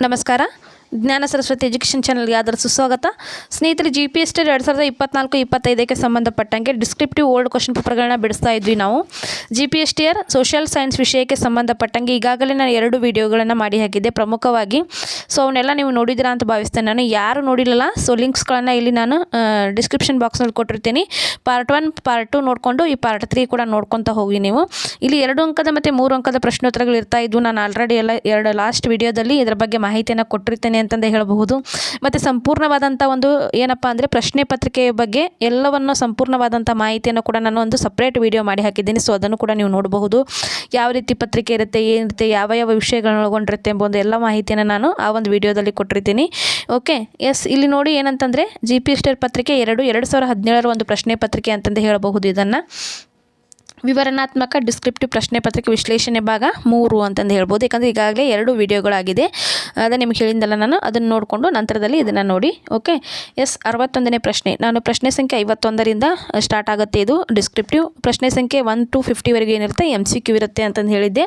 ನಮಸ್ಕಾರ ಜ್ಞಾನ ಸರಸ್ವತಿ ಎಜುಕೇಷನ್ ಚಾನಲ್ಗೆ ಆದರ ಸುಸ್ವಾಗತ ಸ್ನೇಹಿತರೆ ಜಿ ಪಿ ಎಸ್ ಟಿ ಎರಡು ಸಾವಿರದ ಇಪ್ಪತ್ನಾಲ್ಕು ಇಪ್ಪತ್ತೈದಕ್ಕೆ ಸಂಬಂಧಪಟ್ಟಂಗೆ ಡಿಸ್ಕ್ರಿಪ್ಟಿವ್ ಓಲ್ಡ್ ಕ್ವಶನ್ ಪೇಪರ್ಗಳನ್ನ ಬಿಡಿಸ್ತಾ ಇದ್ವಿ ನಾವು. G P S T R social science ವಿಷಯಕ್ಕೆ ಸಂಬಂಧಪಟ್ಟಂಗೆ ಈಗಾಗಲೇ ನಾನು ಎರಡು ವಿಡಿಯೋಗಳನ್ನು ಮಾಡಿ ಹಾಕಿದ್ದೆ. ಪ್ರಮುಖವಾಗಿ ಸೊ, ಅವನ್ನೆಲ್ಲ ನೀವು ನೋಡಿದಿರಾ ಅಂತ ಭಾವಿಸ್ತೇನೆ. ನಾನು ಯಾರು ನೋಡಿಲ್ಲ ಸೊ ಲಿಂಕ್ಸ್ಗಳನ್ನು ಇಲ್ಲಿ ನಾನು ಡಿಸ್ಕ್ರಿಪ್ಷನ್ ಬಾಕ್ಸ್ನಲ್ಲಿ ಕೊಟ್ಟಿರ್ತೀನಿ. ಪಾರ್ಟ್ ಒನ್, ಪಾರ್ಟ್ ಟು ನೋಡಿಕೊಂಡು, ಈ ಪಾರ್ಟ್ ತ್ರೀ ಕೂಡ ನೋಡ್ಕೊತಾ ಹೋಗಿ ನೀವು. ಇಲ್ಲಿ ಎರಡು ಅಂಕದ ಮತ್ತು ಮೂರು ಅಂಕದ ಪ್ರಶ್ನೋತ್ತರಗಳು ಇರ್ತಾ ಇದ್ವು. ನಾನು ಆಲ್ರೆಡಿ ಎಲ್ಲ ಎರಡು ಲಾಸ್ಟ್ ವಿಡಿಯೋದಲ್ಲಿ ಇದರ ಬಗ್ಗೆ ಮಾಹಿತಿಯನ್ನು ಕೊಟ್ಟಿರ್ತೇನೆ. ಅಂತಂದೇ ಹೇಳಬಹುದು. ಮತ್ತು ಸಂಪೂರ್ಣವಾದಂಥ ಒಂದು ಏನಪ್ಪ ಅಂದರೆ ಪ್ರಶ್ನೆ ಪತ್ರಿಕೆಯ ಬಗ್ಗೆ ಎಲ್ಲವನ್ನು ಸಂಪೂರ್ಣವಾದಂಥ ಮಾಹಿತಿಯನ್ನು ಕೂಡ ನಾನು ಒಂದು ಸಪ್ರೇಟ್ ವಿಡಿಯೋ ಮಾಡಿ ಹಾಕಿದ್ದೀನಿ. ಸೊ ಅದನ್ನು ಕೂಡ ನೀವು ನೋಡಬಹುದು. ಯಾವ ರೀತಿ ಪತ್ರಿಕೆ ಇರುತ್ತೆ ಏನಿರುತ್ತೆ ಯಾವ ಯಾವ ವಿಷಯಗಳನ್ನ ಒಳಗೊಂಡಿರುತ್ತೆ ಎಂಬ ಒಂದು ಎಲ್ಲ ಮಾಹಿತಿಯನ್ನು ನಾನು ಆ ಒಂದು ವಿಡಿಯೋದಲ್ಲಿ ಕೊಟ್ಟಿರ್ತೀನಿ. ಓಕೆ ಎಸ್ ಇಲ್ಲಿ ನೋಡಿ ಏನಂತಂದರೆ ಜಿ ಪಿ ಪತ್ರಿಕೆ ಎರಡು ಎರಡು ಸಾವಿರ ಹದಿನೇಳರ ಒಂದು ಪ್ರಶ್ನೆ ಪತ್ರಿಕೆ ಅಂತಂದು ಹೇಳಬಹುದು ಇದನ್ನು. ವಿವರಣಾತ್ಮಕ ಡಿಸ್ಕ್ರಿಪ್ಟಿವ್ ಪ್ರಶ್ನೆ ಪತ್ರಿಕೆ ವಿಶ್ಲೇಷಣೆ ಭಾಗ ಮೂರು ಅಂತಂದು ಹೇಳ್ಬೋದು. ಯಾಕಂದರೆ ಈಗಾಗಲೇ ಎರಡು ವೀಡಿಯೋಗಳಾಗಿದೆ. ಅದೇ ನಿಮ್ಗೆ ಹೇಳಿದ್ದಲ್ಲ ನಾನು, ಅದನ್ನು ನೋಡಿಕೊಂಡು ನಂತರದಲ್ಲಿ ಇದನ್ನು ನೋಡಿ ಓಕೆ ಎಸ್ ಅರವತ್ತೊಂದನೇ ಪ್ರಶ್ನೆ. ನಾನು ಪ್ರಶ್ನೆ ಸಂಖ್ಯೆ ಐವತ್ತೊಂದರಿಂದ ಸ್ಟಾರ್ಟ್ ಆಗುತ್ತೆ ಇದು ಡಿಸ್ಕ್ರಿಪ್ಟಿವ್ ಪ್ರಶ್ನೆ ಸಂಖ್ಯೆ ಒನ್ ಟು ಫಿಫ್ಟಿವರೆಗೆ ಏನಿರುತ್ತೆ ಎಂ ಸಿ ಕ್ಯೂ ಇರುತ್ತೆ ಅಂತಂದು ಹೇಳಿದ್ದೆ.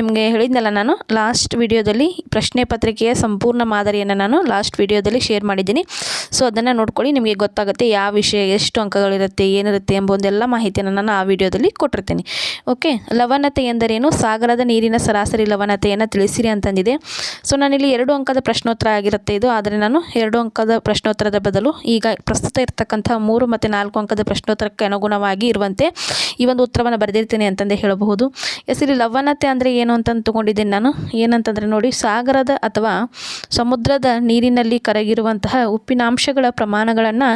ನಿಮಗೆ ಹೇಳಿದ್ನಲ್ಲ ನಾನು ಲಾಸ್ಟ್ ವಿಡಿಯೋದಲ್ಲಿ ಪ್ರಶ್ನೆ ಪತ್ರಿಕೆಯ ಸಂಪೂರ್ಣ ಮಾದರಿಯನ್ನು ನಾನು ಲಾಸ್ಟ್ ವಿಡಿಯೋದಲ್ಲಿ ಶೇರ್ ಮಾಡಿದ್ದೀನಿ. ಸೊ ಅದನ್ನು ನೋಡ್ಕೊಳ್ಳಿ, ನಿಮಗೆ ಗೊತ್ತಾಗುತ್ತೆ ಯಾವ ವಿಷಯ, ಎಷ್ಟು ಅಂಕಗಳಿರುತ್ತೆ, ಏನಿರುತ್ತೆ ಎಂಬ ಒಂದೆಲ್ಲ ಮಾಹಿತಿಯನ್ನು ನಾನು ಆ ವಿಡಿಯೋದಲ್ಲಿ ಕೊಟ್ಟಿರ್ತೀನಿ. ಓಕೆ ಲವಣತೆ ಎಂದರೇನು? ಸಾಗರದ ನೀರಿನ ಸರಾಸರಿ ಲವಣತೆಯನ್ನು ತಿಳಿಸಿರಿ ಅಂತಂದಿದೆ. ಸೊ ನಾನಿಲ್ಲಿ ಎರಡು ಅಂಕದ ಪ್ರಶ್ನೋತ್ತರ ಆಗಿರುತ್ತೆ ಇದು. ಆದರೆ ನಾನು ಎರಡು ಅಂಕದ ಪ್ರಶ್ನೋತ್ತರದ ಬದಲು ಈಗ ಪ್ರಸ್ತುತ ಇರತಕ್ಕಂಥ ಮೂರು ಮತ್ತು ನಾಲ್ಕು ಅಂಕದ ಪ್ರಶ್ನೋತ್ತರಕ್ಕೆ ಅನುಗುಣವಾಗಿ ಇರುವಂತೆ ಈ ಒಂದು ಉತ್ತರವನ್ನು ಬರೆದಿರ್ತೀನಿ ಅಂತಂದೇ ಹೇಳಬಹುದು. ಎಸ್, ಇಲ್ಲಿ ಲವಣತೆ ಅಂದರೆ ಏನು ಅಂತಂದು ತಗೊಂಡಿದ್ದೀನಿ ನಾನು. ಏನಂತಂದರೆ ನೋಡಿ, ಸಾಗರದ ಅಥವಾ ಸಮುದ್ರದ ನೀರಿನಲ್ಲಿ ಕರಗಿರುವಂತಹ ಉಪ್ಪಿನಾಂಶಗಳ ಪ್ರಮಾಣಗಳನ್ನು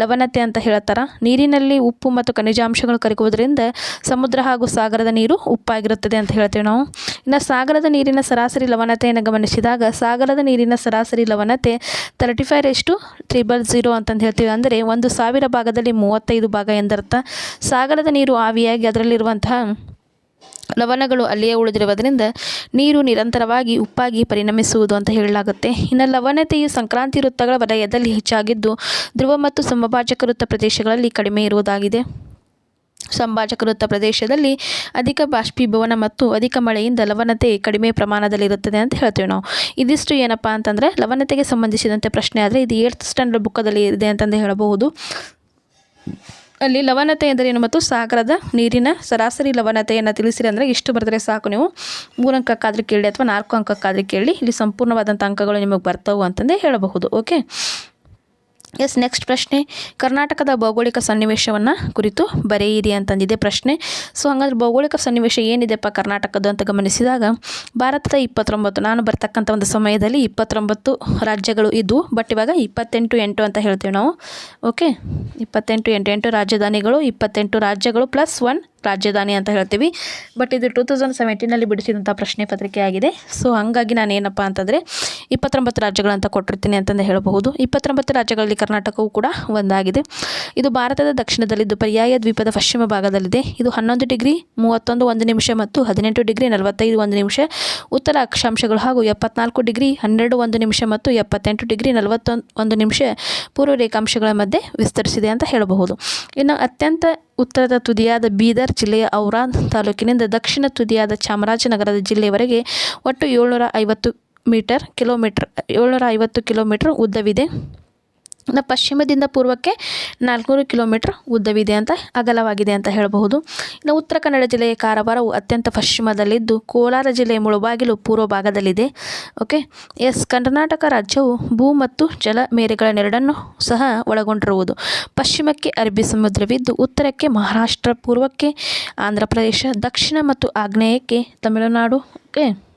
ಲವಣತೆ ಅಂತ ಹೇಳ್ತಾರೆ. ನೀರಿನಲ್ಲಿ ಉಪ್ಪು ಮತ್ತು ಖನಿಜಾಂಶಗಳು ಕರಗುವುದರಿಂದ ಸಮುದ್ರ ಹಾಗೂ ಸಾಗರದ ನೀರು ಉಪ್ಪಾಗಿರುತ್ತದೆ ಅಂತ ಹೇಳ್ತೇವೆ ನಾವು. ಇನ್ನು ಸಾಗರದ ನೀರಿನ ಸರಾಸರಿ ಲವಣತೆಯನ್ನು ಗಮನಿಸಿದಾಗ ಸಾಗರದ ನೀರಿನ ಸರಾಸರಿ ಲವಣತೆ ತರ್ಟಿ ಫೈವ್ ಎಷ್ಟು ತ್ರಿಬಲ್ ಝೀರೋ ಅಂತಂದು ಹೇಳ್ತೀವಿ. ಅಂದರೆ ಒಂದು ಸಾವಿರ ಭಾಗದಲ್ಲಿ ಮೂವತ್ತೈದು ಭಾಗ ಎಂದರ್ಥ. ಸಾಗರದ ನೀರು ಆವಿಯಾಗಿ ಅದರಲ್ಲಿರುವಂತಹ ಲವಣಗಳು ಅಲ್ಲಿಯೇ ಉಳಿದಿರುವುದರಿಂದ ನೀರು ನಿರಂತರವಾಗಿ ಉಪ್ಪಾಗಿ ಪರಿಣಮಿಸುವುದು ಅಂತ ಹೇಳಲಾಗುತ್ತೆ. ಇನ್ನು ಲವಣತೆಯು ಸಂಕ್ರಾಂತಿ ವೃತ್ತಗಳ ವಲಯದಲ್ಲಿ ಹೆಚ್ಚಾಗಿದ್ದು ಧ್ರುವ ಮತ್ತು ಸಮಭಾಜಕ ವೃತ್ತ ಪ್ರದೇಶಗಳಲ್ಲಿ ಕಡಿಮೆ ಇರುವುದಾಗಿದೆ. ಸಂಭಾಜಕ ವೃತ್ತ ಪ್ರದೇಶದಲ್ಲಿ ಅಧಿಕ ಬಾಷ್ಪೀಭವನ ಮತ್ತು ಅಧಿಕ ಮಳೆಯಿಂದ ಲವಣತೆ ಕಡಿಮೆ ಪ್ರಮಾಣದಲ್ಲಿರುತ್ತದೆ ಅಂತ ಹೇಳ್ತೀವಿ ನಾವು. ಇದಿಷ್ಟು ಏನಪ್ಪ ಅಂತಂದರೆ, ಲವಣತೆಗೆ ಸಂಬಂಧಿಸಿದಂತೆ ಪ್ರಶ್ನೆ ಆದರೆ ಇದು ಏರ್ತ್ ಸ್ಟ್ಯಾಂಡರ್ಡ್ ಬುಕ್ಕದಲ್ಲಿ ಇದೆ ಅಂತಂದು ಹೇಳಬಹುದು. ಅಲ್ಲಿ ಲವಣತೆ ಎಂದರೇನು ಮತ್ತು ಸಾಗರದ ನೀರಿನ ಸರಾಸರಿ ಲವಣತೆಯನ್ನು ತಿಳಿಸಿರಿ ಅಂದರೆ ಇಷ್ಟು ಬರೆದರೆ ಸಾಕು ನೀವು. ಮೂರು ಅಂಕಕ್ಕಾದ್ರೆ ಕೇಳಿ ಅಥವಾ ನಾಲ್ಕು ಅಂಕಕ್ಕಾದ್ರೆ ಕೇಳಿ, ಇಲ್ಲಿ ಸಂಪೂರ್ಣವಾದಂಥ ಅಂಕಗಳು ನಿಮಗೆ ಬರ್ತವೆ ಅಂತಂದೇ ಹೇಳಬಹುದು. ಓಕೆ ಎಸ್ ನೆಕ್ಸ್ಟ್ ಪ್ರಶ್ನೆ. ಕರ್ನಾಟಕದ ಭೌಗೋಳಿಕ ಸನ್ನಿವೇಶವನ್ನು ಕುರಿತು ಬರೆಯಿರಿ ಅಂತಂದಿದೆ ಪ್ರಶ್ನೆ. ಸೊ ಹಂಗಾದ್ರೆ ಭೌಗೋಳಿಕ ಸನ್ನಿವೇಶ ಏನಿದೆಪ್ಪ ಕರ್ನಾಟಕದ್ದು ಅಂತ ಗಮನಿಸಿದಾಗ, ಭಾರತದ ಇಪ್ಪತ್ತೊಂಬತ್ತು, ನಾನು ಬರ್ತಕ್ಕಂಥ ಒಂದು ಸಮಯದಲ್ಲಿ ಇಪ್ಪತ್ತೊಂಬತ್ತು ರಾಜ್ಯಗಳು ಇದ್ದವು ಬಟ್ ಇವಾಗ ಇಪ್ಪತ್ತೆಂಟು, ಎಂಟು ಅಂತ ಹೇಳ್ತೀವಿ ನಾವು. ಓಕೆ ಇಪ್ಪತ್ತೆಂಟು, ಎಂಟು ಎಂಟು ರಾಜಧಾನಿಗಳು, ಇಪ್ಪತ್ತೆಂಟು ರಾಜ್ಯಗಳು ಪ್ಲಸ್ ಒನ್ ರಾಜಧಾನಿ ಅಂತ ಹೇಳ್ತೀವಿ. ಬಟ್ ಇದು ಟೂ ತೌಸಂಡ್ ಸೆವೆಂಟೀನಲ್ಲಿ ಬಿಡಿಸಿದಂಥ ಪ್ರಶ್ನೆ ಪತ್ರಿಕೆ ಆಗಿದೆ ಸೊ ಹಾಗಾಗಿ ನಾನು ಏನಪ್ಪ ಅಂತಂದರೆ, ಇಪ್ಪತ್ತೊಂಬತ್ತು ರಾಜ್ಯಗಳಂತ ಕೊಟ್ಟಿರ್ತೀನಿ ಅಂತಂದು ಹೇಳಬಹುದು. ಇಪ್ಪತ್ತೊಂಬತ್ತು ರಾಜ್ಯಗಳಲ್ಲಿ ಕರ್ನಾಟಕವು ಕೂಡ ಒಂದಾಗಿದೆ. ಇದು ಭಾರತದ ದಕ್ಷಿಣದಲ್ಲಿದ್ದು ಪರ್ಯಾಯ ದ್ವೀಪದ ಪಶ್ಚಿಮ ಭಾಗದಲ್ಲಿದೆ. ಇದು ಹನ್ನೊಂದು ಡಿಗ್ರಿ ಮೂವತ್ತೊಂದು ಒಂದು ನಿಮಿಷ ಮತ್ತು ಹದಿನೆಂಟು ಡಿಗ್ರಿ ನಲವತ್ತೈದು ಒಂದು ನಿಮಿಷ. ಉತ್ತರ ಅಕ್ಷಾಂಶಗಳು ಹಾಗೂ ಎಪ್ಪತ್ನಾಲ್ಕು ಡಿಗ್ರಿ ಹನ್ನೆರಡು ಒಂದು ನಿಮಿಷ ಮತ್ತು ಎಪ್ಪತ್ತೆಂಟು ಡಿಗ್ರಿ ನಲವತ್ತೊಂದು ಒಂದು ನಿಮಿಷ ಪೂರ್ವ ರೇಖಾಂಶಗಳ ಮಧ್ಯೆ ವಿಸ್ತರಿಸಿದೆ ಅಂತ ಹೇಳಬಹುದು. ಇನ್ನು ಅತ್ಯಂತ ಉತ್ತರದ ತುದಿಯಾದ ಬೀದರ್ ಜಿಲ್ಲೆಯ ಔರಾದ್ ತಾಲೂಕಿನಿಂದ ದಕ್ಷಿಣ ತುದಿಯಾದ ಚಾಮರಾಜನಗರದ ಜಿಲ್ಲೆಯವರೆಗೆ ಒಟ್ಟು ಏಳ್ನೂರ ಐವತ್ತು ಮೀಟರ್ ಕಿಲೋಮೀಟ್ರ್ ಏಳ್ನೂರ ಐವತ್ತು ಕಿಲೋಮೀಟ್ರ್ ಉದ್ದವಿದೆ. ಪಶ್ಚಿಮದಿಂದ ಪೂರ್ವಕ್ಕೆ ನಾಲ್ಕುನೂರು ಕಿಲೋಮೀಟ್ರ್ ಉದ್ದವಿದೆ ಅಂತ ಅಗಲವಾಗಿದೆ ಅಂತ ಹೇಳಬಹುದು. ಇನ್ನು ಉತ್ತರ ಕನ್ನಡ ಜಿಲ್ಲೆಯ ಕಾರವಾರವು ಅತ್ಯಂತ ಪಶ್ಚಿಮದಲ್ಲಿದ್ದು, ಕೋಲಾರ ಜಿಲ್ಲೆಯ ಮುಳುಬಾಗಿಲು ಪೂರ್ವ ಭಾಗದಲ್ಲಿದೆ. ಓಕೆ? ಎಸ್, ಕರ್ನಾಟಕ ರಾಜ್ಯವು ಭೂ ಮತ್ತು ಜಲ ಮೇರೆಗಳನ್ನೆರಡನ್ನು ಸಹ ಒಳಗೊಂಡಿರುವುದು. ಪಶ್ಚಿಮಕ್ಕೆ ಅರಬ್ಬಿ ಸಮುದ್ರವಿದ್ದು, ಉತ್ತರಕ್ಕೆ ಮಹಾರಾಷ್ಟ್ರ, ಪೂರ್ವಕ್ಕೆ ಆಂಧ್ರ ಪ್ರದೇಶ ದಕ್ಷಿಣ ಮತ್ತು ಆಗ್ನೇಯಕ್ಕೆ ತಮಿಳುನಾಡು. ಓಕೆ?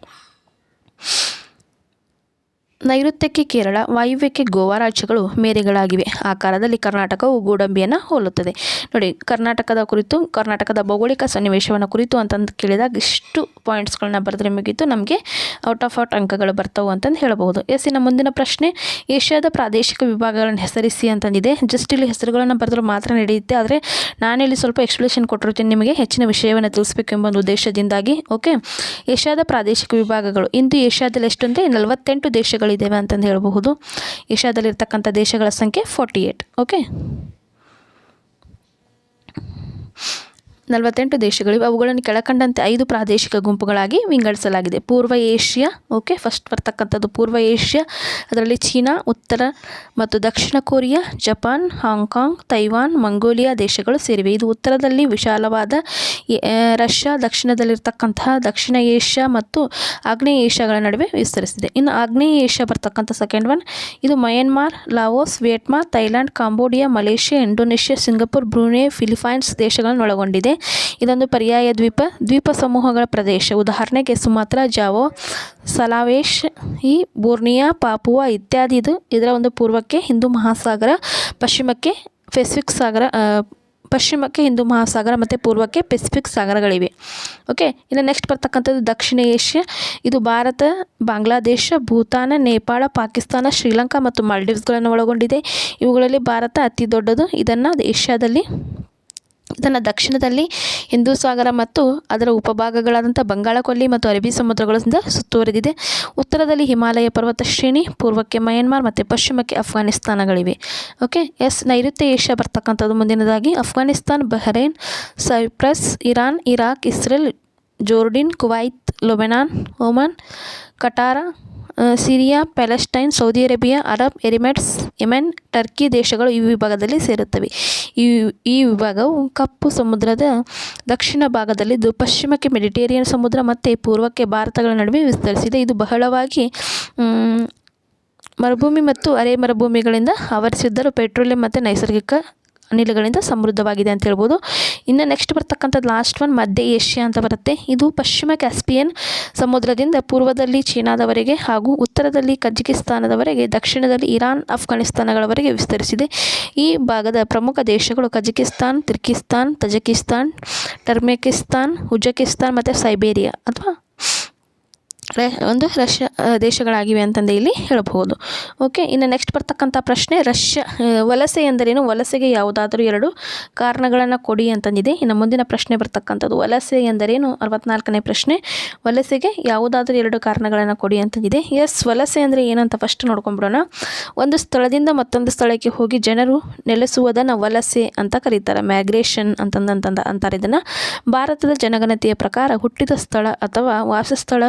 ನೈಋತ್ಯಕ್ಕೆ ಕೇರಳ, ವಾಯುವ್ಯಕ್ಕೆ ಗೋವಾ ರಾಜ್ಯಗಳು ಮೇರೆಗಳಾಗಿವೆ. ಆಕಾರದಲ್ಲಿ ಕರ್ನಾಟಕವು ಗೋಡಂಬಿಯನ್ನು ಹೋಲುತ್ತದೆ. ನೋಡಿ, ಕರ್ನಾಟಕದ ಕುರಿತು, ಕರ್ನಾಟಕದ ಭೌಗೋಳಿಕ ಸನ್ನಿವೇಶವನ್ನು ಕುರಿತು ಅಂತಂದು ಕೇಳಿದಾಗ ಇಷ್ಟು ಪಾಯಿಂಟ್ಸ್ಗಳನ್ನ ಬರೆದ್ರೆ ಮುಗಿತು. ನಮಗೆ ಔಟ್ ಆಫ್ ಔಟ್ ಅಂಕಗಳು ಬರ್ತವೆ ಅಂತಂದು ಹೇಳಬಹುದು. ಎಸ್, ಇನ್ನು ಮುಂದಿನ ಪ್ರಶ್ನೆ, ಏಷ್ಯಾದ ಪ್ರಾದೇಶಿಕ ವಿಭಾಗಗಳನ್ನು ಹೆಸರಿಸಿ ಅಂತಂದಿದೆ. ಜಸ್ಟ್ ಇಲ್ಲಿ ಹೆಸರುಗಳನ್ನು ಬರೆದ್ರೆ ಮಾತ್ರ ನಡೆಯುತ್ತೆ. ಆದರೆ ನಾನಿಲ್ಲಿ ಸ್ವಲ್ಪ ಎಕ್ಸ್ಪ್ಲೇಷನ್ ಕೊಟ್ಟಿರ್ತೀನಿ. ನಿಮಗೆ ಹೆಚ್ಚಿನ ವಿಷಯವನ್ನು ತಿಳಿಸಬೇಕು ಎಂಬ ಒಂದು ಉದ್ದೇಶದಿಂದಾಗಿ ಓಕೆ ಏಷ್ಯಾದ ಪ್ರಾದೇಶಿಕ ವಿಭಾಗಗಳು, ಇಂದು ಏಷ್ಯಾದಲ್ಲಿ ಎಷ್ಟು ಅಂದರೆ ನಲವತ್ತೆಂಟು ದೇಶಗಳಿದ್ದಾವೆ ಅಂತಂದು ಹೇಳಬಹುದು. ಏಷ್ಯಾದಲ್ಲಿರ್ತಕ್ಕಂಥ ದೇಶಗಳ ಸಂಖ್ಯೆ ಫೋರ್ಟಿ ಏಯ್ಟ್ ಓಕೆ ನಲವತ್ತೆಂಟು ದೇಶಗಳಿವೆ. ಅವುಗಳನ್ನು ಕೆಳಕಂಡಂತೆ ಐದು ಪ್ರಾದೇಶಿಕ ಗುಂಪುಗಳಾಗಿ ವಿಂಗಡಿಸಲಾಗಿದೆ. ಪೂರ್ವ ಏಷ್ಯಾ, ಓಕೆ, ಫಸ್ಟ್ ಬರ್ತಕ್ಕಂಥದ್ದು ಪೂರ್ವ ಏಷ್ಯಾ, ಅದರಲ್ಲಿ ಚೀನಾ, ಉತ್ತರ ಮತ್ತು ದಕ್ಷಿಣ Korea, Japan, Hong Kong, Taiwan, Mongolia ದೇಶಗಳು ಸೇರಿವೆ. ಇದು ಉತ್ತರದಲ್ಲಿ ವಿಶಾಲವಾದ ರಷ್ಯಾ, ದಕ್ಷಿಣದಲ್ಲಿರ್ತಕ್ಕಂತಹ ದಕ್ಷಿಣ ಏಷ್ಯಾ ಮತ್ತು ಆಗ್ನೇಯ ಏಷ್ಯಾಗಳ ನಡುವೆ ವಿಸ್ತರಿಸಿದೆ. ಇನ್ನು ಆಗ್ನೇಯ ಏಷ್ಯಾ ಬರ್ತಕ್ಕಂಥ ಸೆಕೆಂಡ್ ಒನ್ ಇದು Myanmar, Laos Vietnam Thailand, Cambodia, Malaysia, Indonesia, Singapore, Brunei Philippines ದೇಶಗಳನ್ನು ಒಳಗೊಂಡಿದೆ ಇದೊಂದು ಪರ್ಯಾಯ ದ್ವೀಪ ದ್ವೀಪ ಸಮೂಹಗಳ ಪ್ರದೇಶ. ಉದಾಹರಣೆಗೆ ಸುಮಾತ್ರ, ಜಾವೋ, ಸಲಾವೇಶ್, ಈ ಬೋರ್ನಿಯಾ, ಪಾಪುವಾ ಇತ್ಯಾದಿ ಇದು ಇದರ ಒಂದು ಪೂರ್ವಕ್ಕೆ ಹಿಂದೂ ಮಹಾಸಾಗರ, ಪಶ್ಚಿಮಕ್ಕೆ ಪೆಸಿಫಿಕ್ ಸಾಗರ ಪಶ್ಚಿಮಕ್ಕೆ ಹಿಂದೂ ಮಹಾಸಾಗರ ಮತ್ತು ಪೂರ್ವಕ್ಕೆ ಪೆಸಿಫಿಕ್ ಸಾಗರಗಳಿವೆ. ಓಕೆ, ಇನ್ನು ನೆಕ್ಸ್ಟ್ ಬರ್ತಕ್ಕಂಥದ್ದು ದಕ್ಷಿಣ ಏಷ್ಯಾ. ಇದು ಭಾರತ, ಬಾಂಗ್ಲಾದೇಶ, ಭೂತಾನ, ನೇಪಾಳ, ಪಾಕಿಸ್ತಾನ, ಶ್ರೀಲಂಕಾ ಮತ್ತು ಮಾಲ್ಡೀವ್ಸ್ಗಳನ್ನು ಒಳಗೊಂಡಿದೆ. ಇವುಗಳಲ್ಲಿ ಭಾರತ ಅತಿ ದೊಡ್ಡದು. ಇದನ್ನು ಏಷ್ಯಾದಲ್ಲಿ ಇದನ್ನು ದಕ್ಷಿಣದಲ್ಲಿ ಹಿಂದೂ ಸಾಗರ ಮತ್ತು ಅದರ ಉಪಭಾಗಗಳಾದಂಥ ಬಂಗಾಳಕೊಲ್ಲಿ ಮತ್ತು ಅರಬ್ಬಿ ಸಮುದ್ರಗಳಿಂದ ಸುತ್ತುವರಿದಿದೆ. ಉತ್ತರದಲ್ಲಿ ಹಿಮಾಲಯ ಪರ್ವತ ಶ್ರೇಣಿ, ಪೂರ್ವಕ್ಕೆ ಮಯನ್ಮಾರ್ ಮತ್ತು ಪಶ್ಚಿಮಕ್ಕೆ ಅಫ್ಘಾನಿಸ್ತಾನಗಳಿವೆ. ಓಕೆ, ಎಸ್, ನೈಋತ್ಯ ಏಷ್ಯಾ ಬರ್ತಕ್ಕಂಥದ್ದು ಮುಂದಿನದಾಗಿ. Afghanistan, Bahrain, Cyprus, Iran, Iraq, Israel, Jordan, Kuwait Lebanon Oman, Qatar Syria, Palestine, Saudi Arabia, Arab Emirates Yemen, Turkey ದೇಶಗಳು ಈ ವಿಭಾಗದಲ್ಲಿ ಸೇರುತ್ತವೆ. ಈ ಈ ವಿಭಾಗವು ಕಪ್ಪು ಸಮುದ್ರದ ದಕ್ಷಿಣ ಭಾಗದಲ್ಲಿದ್ದು ಪಶ್ಚಿಮಕ್ಕೆ ಮೆಡಿಟೇರಿಯನ್ ಸಮುದ್ರ ಮತ್ತು ಪೂರ್ವಕ್ಕೆ ಭಾರತಗಳ ನಡುವೆ ವಿಸ್ತರಿಸಿದೆ. ಇದು ಬಹಳವಾಗಿ ಮರುಭೂಮಿ ಮತ್ತು ಅರೆ ಮರುಭೂಮಿಗಳಿಂದ ಆವರಿಸಿದ್ದರೂ ಪೆಟ್ರೋಲಿಯಂ ಮತ್ತು ನೈಸರ್ಗಿಕ ಅನಿಲಗಳಿಂದ ಸಮೃದ್ಧವಾಗಿದೆ ಅಂತ ಹೇಳ್ಬೋದು. ಇನ್ನು ನೆಕ್ಸ್ಟ್ ಬರ್ತಕ್ಕಂಥದ್ದು ಲಾಸ್ಟ್ ಒನ್ ಮಧ್ಯ ಏಷ್ಯಾ ಅಂತ ಬರುತ್ತೆ. ಇದು ಪಶ್ಚಿಮ ಕ್ಯಾಸ್ಪಿಯನ್ ಸಮುದ್ರದಿಂದ ಪೂರ್ವದಲ್ಲಿ ಚೀನಾದವರೆಗೆ ಹಾಗೂ ಉತ್ತರದಲ್ಲಿ ಕಜಕಿಸ್ತಾನದವರೆಗೆ, ದಕ್ಷಿಣದಲ್ಲಿ ಇರಾನ್ ಅಫ್ಘಾನಿಸ್ತಾನಗಳವರೆಗೆ ವಿಸ್ತರಿಸಿದೆ. ಈ ಭಾಗದ ಪ್ರಮುಖ ದೇಶಗಳು ಕಜಕಿಸ್ತಾನ್, ತಿರ್ಕಿಸ್ತಾನ್, ತಜಕಿಸ್ತಾನ್, ಟರ್ಮೆಕಿಸ್ತಾನ್ ಉಜಕಿಸ್ತಾನ್ ಮತ್ತು ಸೈಬೇರಿಯಾ ಅಥವಾ ಒಂದು ರಷ್ಯಾ ದೇಶಗಳಾಗಿವೆ ಅಂತಂದು ಇಲ್ಲಿ ಹೇಳಬಹುದು. ಓಕೆ, ಇನ್ನು ನೆಕ್ಸ್ಟ್ ಬರ್ತಕ್ಕಂಥ ಪ್ರಶ್ನೆ, ರಷ್ಯಾ ವಲಸೆ ಎಂದರೇನು? ವಲಸೆಗೆ ಯಾವುದಾದರೂ ಎರಡು ಕಾರಣಗಳನ್ನು ಕೊಡಿ ಅಂತಂದಿದೆ. ಇನ್ನು ಮುಂದಿನ ಪ್ರಶ್ನೆ ಬರ್ತಕ್ಕಂಥದ್ದು, ವಲಸೆ ಎಂದರೇನು? ಅರವತ್ನಾಲ್ಕನೇ ಪ್ರಶ್ನೆ, ವಲಸೆಗೆ ಯಾವುದಾದರೂ ಎರಡು ಕಾರಣಗಳನ್ನು ಕೊಡಿ ಅಂತಂದಿದೆ. ಎಸ್ ವಲಸೆ ಅಂದರೆ ಏನಂತ ಫಸ್ಟ್ ನೋಡ್ಕೊಂಬಿಡೋಣ ಒಂದು ಸ್ಥಳದಿಂದ ಮತ್ತೊಂದು ಸ್ಥಳಕ್ಕೆ ಹೋಗಿ ಜನರು ನೆಲೆಸುವುದನ್ನು ವಲಸೆ ಅಂತ ಕರೀತಾರೆ. ಮ್ಯಾಗ್ರೇಷನ್ ಅಂತಂದಂತಂದ ಅಂತಾರೆ ಇದನ್ನು. ಭಾರತದ ಜನಗಣತಿಯ ಪ್ರಕಾರ ಹುಟ್ಟಿದ ಸ್ಥಳ ಅಥವಾ ವಾಸಸ್ಥಳ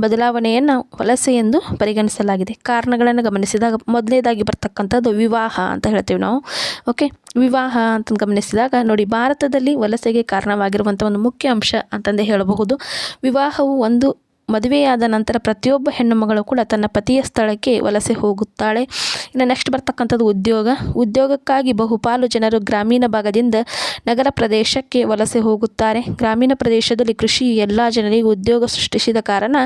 ಬದಲಾವಣೆಯನ್ನು ವಲಸೆ ಎಂದು ಪರಿಗಣಿಸಲಾಗಿದೆ. ಕಾರಣಗಳನ್ನು ಗಮನಿಸಿದಾಗ ಮೊದಲನೇದಾಗಿ ಬರ್ತಕ್ಕಂಥದ್ದು ವಿವಾಹ ಅಂತ ಹೇಳ್ತೀವಿ ನಾವು. ಓಕೆ ವಿವಾಹ ಅಂತ ಗಮನಿಸಿದಾಗ ನೋಡಿ, ಭಾರತದಲ್ಲಿ ವಲಸೆಗೆ ಕಾರಣವಾಗಿರುವಂಥ ಒಂದು ಮುಖ್ಯ ಅಂಶ ಅಂತಂದೇ ಹೇಳಬಹುದು. ವಿವಾಹವು ಒಂದು ಮದುವೆಯಾದ ನಂತರ ಪ್ರತಿಯೊಬ್ಬ ಹೆಣ್ಣು ಮಗಳು ಕೂಡ ತನ್ನ ಪತಿಯ ಸ್ಥಳಕ್ಕೆ ವಲಸೆ ಹೋಗುತ್ತಾಳೆ. ಇನ್ನು ನೆಕ್ಸ್ಟ್ ಬರ್ತಕ್ಕಂಥದ್ದು ಉದ್ಯೋಗ. ಉದ್ಯೋಗಕ್ಕಾಗಿ ಬಹುಪಾಲು ಜನರು ಗ್ರಾಮೀಣ ಭಾಗದಿಂದ ನಗರ ಪ್ರದೇಶಕ್ಕೆ ವಲಸೆ ಹೋಗುತ್ತಾರೆ. ಗ್ರಾಮೀಣ ಪ್ರದೇಶದಲ್ಲಿ ಕೃಷಿ ಎಲ್ಲ ಜನರಿಗೂ ಉದ್ಯೋಗ ಸೃಷ್ಟಿಸಿದ ಕಾರಣ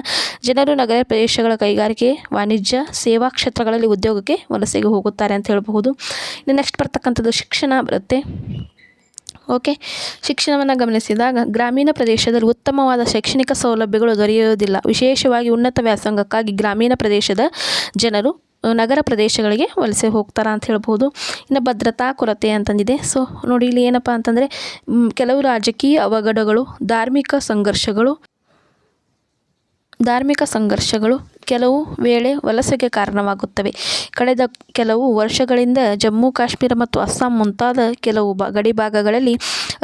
ಜನರು ನಗರ ಪ್ರದೇಶಗಳ ಕೈಗಾರಿಕೆ, ವಾಣಿಜ್ಯ, ಸೇವಾ ಕ್ಷೇತ್ರಗಳಲ್ಲಿ ಉದ್ಯೋಗಕ್ಕೆ ವಲಸೆಗೆ ಹೋಗುತ್ತಾರೆ ಅಂತ ಹೇಳಬಹುದು. ಇನ್ನು ನೆಕ್ಸ್ಟ್ ಬರ್ತಕ್ಕಂಥದ್ದು ಶಿಕ್ಷಣ ಬರುತ್ತೆ. ಓಕೆ? ಶಿಕ್ಷಣವನ್ನು ಗಮನಿಸಿದಾಗ ಗ್ರಾಮೀಣ ಪ್ರದೇಶದಲ್ಲಿ ಉತ್ತಮವಾದ ಶೈಕ್ಷಣಿಕ ಸೌಲಭ್ಯಗಳು ದೊರೆಯುವುದಿಲ್ಲ. ವಿಶೇಷವಾಗಿ ಉನ್ನತ ವ್ಯಾಸಂಗಕ್ಕಾಗಿ ಗ್ರಾಮೀಣ ಪ್ರದೇಶದ ಜನರು ನಗರ ಪ್ರದೇಶಗಳಿಗೆ ವಲಸೆ ಹೋಗ್ತಾರೆ ಅಂತ ಹೇಳ್ಬೋದು. ಇನ್ನು ಭದ್ರತಾ, ಕೊರತೆ ಅಂತಂದಿದೆ. ಸೊ, ನೋಡಿ, ಇಲ್ಲಿ ಏನಪ್ಪ ಅಂತಂದರೆ ಕೆಲವು ರಾಜಕೀಯ ಅವಘಡಗಳು, ಧಾರ್ಮಿಕ ಸಂಘರ್ಷಗಳು ಧಾರ್ಮಿಕ ಸಂಘರ್ಷಗಳು ಕೆಲವು ವೇಳೆ ವಲಸೆಗೆ ಕಾರಣವಾಗುತ್ತವೆ. ಕಳೆದ ಕೆಲವು ವರ್ಷಗಳಿಂದ ಜಮ್ಮು, ಕಾಶ್ಮೀರ ಮತ್ತು ಅಸ್ಸಾಂ ಮುಂತಾದ ಕೆಲವು ಗಡಿ ಭಾಗಗಳಲ್ಲಿ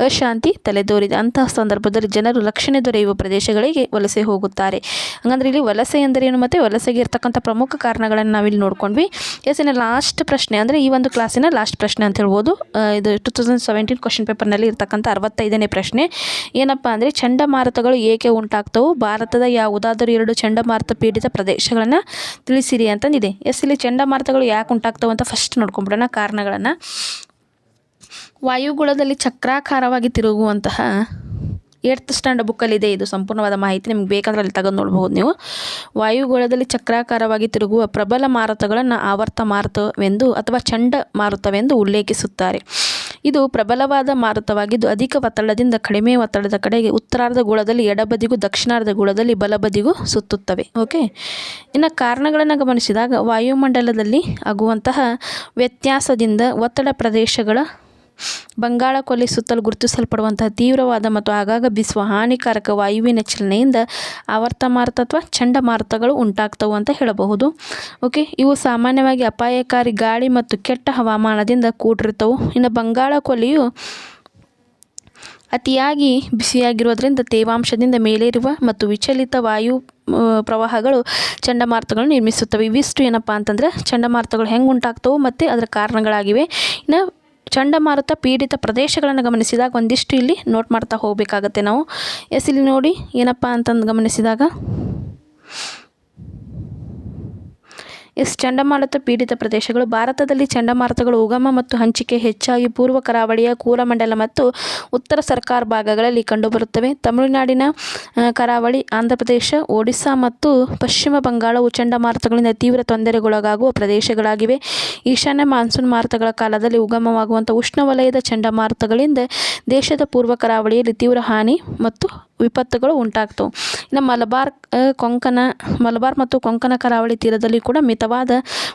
ಅಶಾಂತಿ ತಲೆದೋರಿದೆ. ಅಂತಹ ಸಂದರ್ಭದಲ್ಲಿ ಜನರು ರಕ್ಷಣೆ ದೊರೆಯುವ ಪ್ರದೇಶಗಳಿಗೆ ವಲಸೆ ಹೋಗುತ್ತಾರೆ. ಹಂಗಂದ್ರೆ ಇಲ್ಲಿ ವಲಸೆ ಎಂದರೇನು ಮತ್ತು? ವಲಸೆಗೆ ಇರ್ತಕ್ಕಂಥ ಪ್ರಮುಖ ಕಾರಣಗಳನ್ನು ನಾವಿಲ್ಲಿ ನೋಡ್ಕೊಂಡ್ವಿ. ಎಸ್ ಎನ್ ಲಾಸ್ಟ್ ಪ್ರಶ್ನೆ ಅಂದರೆ ಈ ಒಂದು ಕ್ಲಾಸಿನ ಲಾಸ್ಟ್ ಪ್ರಶ್ನೆ ಅಂತ ಹೇಳ್ಬೋದು. ಇದು ಟು ತೌಸಂಡ್ ಸೆವೆಂಟೀನ್ ಕ್ವಶನ್ ಪೇಪರ್ನಲ್ಲಿ ಇರ್ತಕ್ಕಂಥ ಅರವತ್ತೈದನೇ ಪ್ರಶ್ನೆ. ಏನಪ್ಪ ಅಂದರೆ ಚಂಡಮಾರುತಗಳು ಏಕೆ ಉಂಟಾಗ್ತವು? ಭಾರತದ ಯಾವುದಾದರೂ ಎರಡು ಚಂಡಮಾರುತ ಪೀಡಿತ ಪ್ರದೇಶಗಳನ್ನು ತಿಳಿಸಿರಿ ಅಂತಂದಿದೆ. ಎಸ್, ಇಲ್ಲಿ ಚಂಡಮಾರುತಗಳು ಯಾಕೆ ಉಂಟಾಗ್ತವೆ ಅಂತ ಫಸ್ಟ್ ನೋಡ್ಕೊಂಬಿಡೋಣ ಕಾರಣಗಳನ್ನು. ವಾಯುಗುಳದಲ್ಲಿ ಚಕ್ರಾಕಾರವಾಗಿ ತಿರುಗುವಂತಹ ಏಟ್ತ್ ಸ್ಟ್ಯಾಂಡರ್ಡ್ ಬುಕ್ಕಲ್ಲಿದೆ ಇದು. ಸಂಪೂರ್ಣವಾದ ಮಾಹಿತಿ ನಿಮ್ಗೆ ಬೇಕಂದ್ರೆ ಅಲ್ಲಿ ತಗೊಂಡು ನೋಡ್ಬೋದು ನೀವು. ವಾಯುಗೋಳದಲ್ಲಿ ಚಕ್ರಾಕಾರವಾಗಿ ತಿರುಗುವ ಪ್ರಬಲ ಮಾರುತಗಳನ್ನು ಆವರ್ತ ಮಾರುತವೆಂದು ಅಥವಾ ಚಂಡ ಮಾರುತವೆಂದು ಉಲ್ಲೇಖಿಸುತ್ತಾರೆ. ಇದು ಪ್ರಬಲವಾದ ಮಾರುತವಾಗಿದ್ದು, ಅಧಿಕ ಒತ್ತಡದಿಂದ ಕಡಿಮೆ ಒತ್ತಡದ ಕಡೆಗೆ ಉತ್ತರಾರ್ಧ ಗೋಳದಲ್ಲಿ ಎಡಬದಿಗೂ ದಕ್ಷಿಣಾರ್ಧ ಗೋಳದಲ್ಲಿ ಬಲಬದಿಗೂ ಸುತ್ತುತ್ತವೆ. ಓಕೆ? ಇನ್ನು ಕಾರಣಗಳನ್ನು ಗಮನಿಸಿದಾಗ ವಾಯುಮಂಡಲದಲ್ಲಿ ಆಗುವಂತಹ ವ್ಯತ್ಯಾಸದಿಂದ ಒತ್ತಡ ಪ್ರದೇಶಗಳ ಬಂಗಾಳ ಕೊಲ್ಲಿ ಸುತ್ತಲೂ ಗುರುತಿಸಲ್ಪಡುವಂತಹ ತೀವ್ರವಾದ ಮತ್ತು ಆಗಾಗ ಬೀಸುವ ಹಾನಿಕಾರಕ ವಾಯುವಿನ ಚಲನೆಯಿಂದ ಆವರ್ತ ಮಾರುತ ಅಥವಾ ಚಂಡಮಾರುತಗಳು ಉಂಟಾಗ್ತವು ಅಂತ ಹೇಳಬಹುದು. ಓಕೆ ಇವು ಸಾಮಾನ್ಯವಾಗಿ ಅಪಾಯಕಾರಿ ಗಾಳಿ ಮತ್ತು ಕೆಟ್ಟ ಹವಾಮಾನದಿಂದ ಕೂಡಿರ್ತವು ಇನ್ನು ಬಂಗಾಳ ಕೊಲ್ಲಿಯು ಅತಿಯಾಗಿ ಬಿಸಿಯಾಗಿರುವುದರಿಂದ ತೇವಾಂಶದಿಂದ ಮೇಲೇರುವ ಮತ್ತು ವಿಚಲಿತ ವಾಯು ಪ್ರವಾಹಗಳು ಚಂಡಮಾರುತಗಳನ್ನು ನಿರ್ಮಿಸುತ್ತವೆ. ಇವಿಷ್ಟು ಏನಪ್ಪ ಅಂತಂದರೆ, ಚಂಡಮಾರುತಗಳು ಹೆಂಗೆ ಉಂಟಾಗ್ತವೆ ಮತ್ತು ಅದರ ಕಾರಣಗಳಾಗಿವೆ. ಇನ್ನು ಚಂಡಮಾರುತ ಪೀಡಿತ ಪ್ರದೇಶಗಳನ್ನು ಗಮನಿಸಿದಾಗ ಒಂದಿಷ್ಟು ಇಲ್ಲಿ ನೋಟ್ ಮಾಡ್ತಾ ಹೋಗಬೇಕಾಗತ್ತೆ ನಾವು. ಎಸ್, ಇಲ್ಲಿ ನೋಡಿ ಏನಪ್ಪ ಅಂತಂದು ಗಮನಿಸಿದಾಗ. ಎಸ್ ಚಂಡಮಾರುತ ಪೀಡಿತ ಪ್ರದೇಶಗಳು ಭಾರತದಲ್ಲಿ ಚಂಡಮಾರುತಗಳು ಉಗಮ ಮತ್ತು ಹಂಚಿಕೆ ಹೆಚ್ಚಾಗಿ ಪೂರ್ವ ಕರಾವಳಿಯ ಕೂರಮಂಡಲ ಮತ್ತು ಉತ್ತರ ಸರ್ಕಾರ ಭಾಗಗಳಲ್ಲಿ ಕಂಡುಬರುತ್ತವೆ. ತಮಿಳುನಾಡಿನ ಕರಾವಳಿ, ಆಂಧ್ರಪ್ರದೇಶ ಒಡಿಶಾ ಮತ್ತು ಪಶ್ಚಿಮ ಬಂಗಾಳವು ಚಂಡಮಾರುತಗಳಿಂದ ತೀವ್ರ ತೊಂದರೆಗೊಳಗಾಗುವ ಪ್ರದೇಶಗಳಾಗಿವೆ. ಈಶಾನ್ಯ ಮಾನ್ಸೂನ್ ಮಾರುತಗಳ ಕಾಲದಲ್ಲಿ ಉಗಮವಾಗುವಂಥ ಉಷ್ಣವಲಯದ ಚಂಡಮಾರುತಗಳಿಂದ ದೇಶದ ಪೂರ್ವ ಕರಾವಳಿಯಲ್ಲಿ ತೀವ್ರ ಹಾನಿ ಮತ್ತು ವಿಪತ್ತುಗಳು ಉಂಟಾಗ್ತವೆ. ಇನ್ನು ಮಲಬಾರ್ ಕೊಂಕಣ, ಮಲಬಾರ್ ಮತ್ತು ಕೊಂಕಣ ಕರಾವಳಿ ತೀರದಲ್ಲಿ ಕೂಡ ಮಿತವಾದ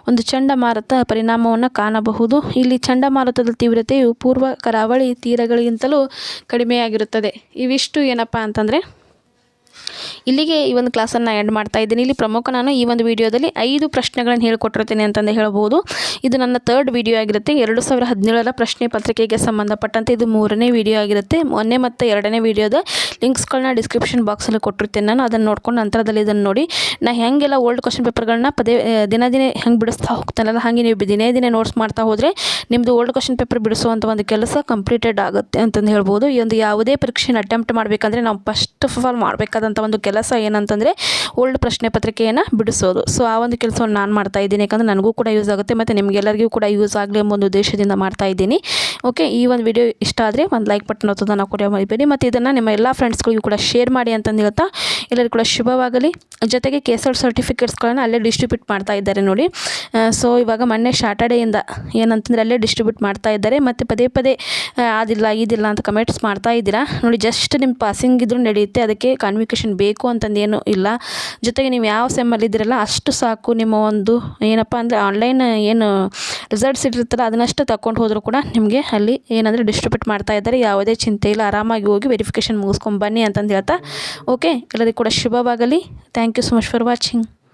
ಒಂದು ಚಂಡಮಾರುತ ಪರಿಣಾಮವನ್ನು ಕಾಣಬಹುದು. ಇಲ್ಲಿ ಚಂಡಮಾರುತದ ತೀವ್ರತೆಯು ಪೂರ್ವ ಕರಾವಳಿ ತೀರಗಳಿಗಿಂತಲೂ ಕಡಿಮೆಯಾಗಿರುತ್ತದೆ. ಇವಿಷ್ಟು ಏನಪ್ಪ ಅಂತಂದರೆ ಇಲ್ಲಿಗೆ ಈ ಒಂದು ಕ್ಲಾಸನ್ನು ಎಂಡ್ ಮಾಡ್ತಾ ಇದ್ದೀನಿ. ಇಲ್ಲಿ ಪ್ರಮುಖ ನಾನು ಈ ಒಂದು ವಿಡಿಯೋದಲ್ಲಿ ಐದು ಪ್ರಶ್ನೆಗಳನ್ನು ಹೇಳ್ಕೊಟ್ಟಿರ್ತೀನಿ ಅಂತಂದು ಹೇಳ್ಬೋದು. ಇದು ನನ್ನ ತರ್ಡ್ ವಿಡಿಯೋ ಆಗಿರುತ್ತೆ. ಎರಡು ಸಾವಿರ ಹದಿನೇಳರ ಪ್ರಶ್ನೆ ಪತ್ರಿಕೆಗೆ ಸಂಬಂಧಪಟ್ಟಂತೆ ಇದು ಮೂರನೇ ವಿಡಿಯೋ ಆಗಿರುತ್ತೆ. ಮೊನ್ನೆ ಮತ್ತು ಎರಡನೇ ವಿಡಿಯೋದ ಲಿಂಕ್ಸ್ಗಳನ್ನ ಡಿಸ್ಕ್ರಿಪ್ಷನ್ ಬಾಕ್ಸಲ್ಲಿ ಕೊಟ್ಟಿರ್ತೀನಿ ನಾನು. ಅದನ್ನು ನೋಡ್ಕೊಂಡು ನಂತರದಲ್ಲಿ ಇದನ್ನು ನೋಡಿ. ನಾ ಹೆಂಗೆಲ್ಲ ಓಲ್ಡ್ ಕ್ವಶನ್ ಪೇಪರ್ಗಳನ್ನ ಪದೇ ದಿನ ದಿನೇ ಹೆಂಗೆ ಬಿಡಿಸ್ತಾ ಹೋಗ್ತಾನಲ್ಲ, ಹಾಗೆ ನೀವು ದಿನೇ ದಿನೇ ನೋಟ್ಸ್ ಮಾಡ್ತಾ ಹೋದರೆ ನಿಮ್ಮದು ಓಲ್ಡ್ ಕ್ವಶನ್ ಪೇಪರ್ ಬಿಡಿಸುವಂಥ ಒಂದು ಕೆಲಸ ಕಂಪ್ಲೀಟೆಡ್ ಆಗುತ್ತೆ ಅಂತಂದು ಹೇಳ್ಬೋದು. ಈ ಒಂದು ಯಾವುದೇ ಪರೀಕ್ಷೆನ ಅಟೆಂಪ್ಟ್ ಮಾಡಬೇಕಂದ್ರೆ ನಾವು ಫಸ್ಟ್ ಆಫ್ ಆಲ್ ಮಾಡಬೇಕಾದಂಥ ಒಂದು ಕೆಲಸ ಏನಂತಂದರೆ ಓಲ್ಡ್ ಪ್ರಶ್ನೆ ಪತ್ರಿಕೆಯನ್ನು ಬಿಡಿಸೋದು. ಸೊ ಆ ಒಂದು ಕೆಲಸವನ್ನು ನಾನು ಮಾಡ್ತಾ ಇದ್ದೀನಿ. ಯಾಕಂದರೆ ನನಗೂ ಕೂಡ ಯೂಸ್ ಆಗುತ್ತೆ ಮತ್ತು ನಿಮಗೆಲ್ಲರಿಗೂ ಕೂಡ ಯೂಸ್ ಆಗಲಿ ಎಂಬ ಒಂದು ಉದ್ದೇಶದಿಂದ ಮಾಡ್ತಾ ಇದ್ದೀನಿ. ಓಕೆ ಈ ಒಂದು ವಿಡಿಯೋ ಇಷ್ಟ ಆದರೆ ಒಂದು ಲೈಕ್ ಬಟನ್ ಒತ್ತೋದನ್ನು ಕೂಡ ಮರಿಬೇಡಿ. ಮತ್ತು ಇದನ್ನು ನಿಮ್ಮ ಎಲ್ಲ ಫ್ರೆಂಡ್ಸ್ಗಳಿಗೂ ಕೂಡ ಶೇರ್ ಮಾಡಿ ಅಂತಂದು ಹೇಳ್ತಾ, ಎಲ್ಲರಿಗೂ ಕೂಡ ಶುಭವಾಗಲಿ. ಜೊತೆಗೆ ಕೇಸಲ್ ಸರ್ಟಿಫಿಕೇಟ್ಸ್ಗಳನ್ನು ಅಲ್ಲೇ ಡಿಸ್ಟ್ರಿಬ್ಯೂಟ್ ಮಾಡ್ತಾ ಇದ್ದಾರೆ ನೋಡಿ. ಸೊ ಇವಾಗ ಮೊನ್ನೆ ಸ್ಯಾಟರ್ಡೇಯಿಂದ ಏನಂತಂದರೆ ಅಲ್ಲೇ ಡಿಸ್ಟ್ರಿಬ್ಯೂಟ್ ಮಾಡ್ತಾ ಇದ್ದಾರೆ. ಮತ್ತು ಪದೇ ಪದೇ ಅದಿಲ್ಲ ಇದಿಲ್ಲ ಅಂತ ಕಮೆಂಟ್ಸ್ ಮಾಡ್ತಾ ಇದ್ದೀರಾ. ನೋಡಿ ಜಸ್ಟ್ ನಿಮ್ಮ ಪಾಸಿಂಗ್ ಇದ್ರೂ ನಡೆಯುತ್ತೆ. ಅದಕ್ಕೆ ಕಾನ್ವಿಕೇಷನ್ ಬೇಕು ಅಂತಂದು ಏನು ಇಲ್ಲ. ಜೊತೆಗೆ ನೀವು ಯಾವ ಸೆಮ್ಮಲ್ಲಿ ಇದ್ದೀರಲ್ಲ, ಅಷ್ಟು ಸಾಕು ನಿಮ್ಮ ಒಂದು ಏನಪ್ಪ ಅಂದರೆ ಆನ್ಲೈನ್ ಏನು ರಿಸಲ್ಟ್ಸ್ ಇಟ್ಟಿರ್ತಾರ ಅದನ್ನಷ್ಟು ತಗೊಂಡು ಹೋದರೂ ಕೂಡ ನಿಮಗೆ ಅಲ್ಲಿ ಏನಂದರೆ ಡಿಸ್ಟ್ರಿಬ್ಯೂಟ್ ಮಾಡ್ತಾ ಇದ್ದಾರೆ. ಯಾವುದೇ ಚಿಂತೆ ಇಲ್ಲ, ಆರಾಮಾಗಿ ಹೋಗಿ ವೆರಿಫಿಕೇಷನ್ ಮುಗಿಸ್ಕೊಂಡು ಬನ್ನಿ ಅಂತಂದು ಹೇಳ್ತಾ. ಓಕೆ ಎಲ್ಲರಿಗೂ ಕೂಡ ಶುಭವಾಗಲಿ. Thank you so much for watching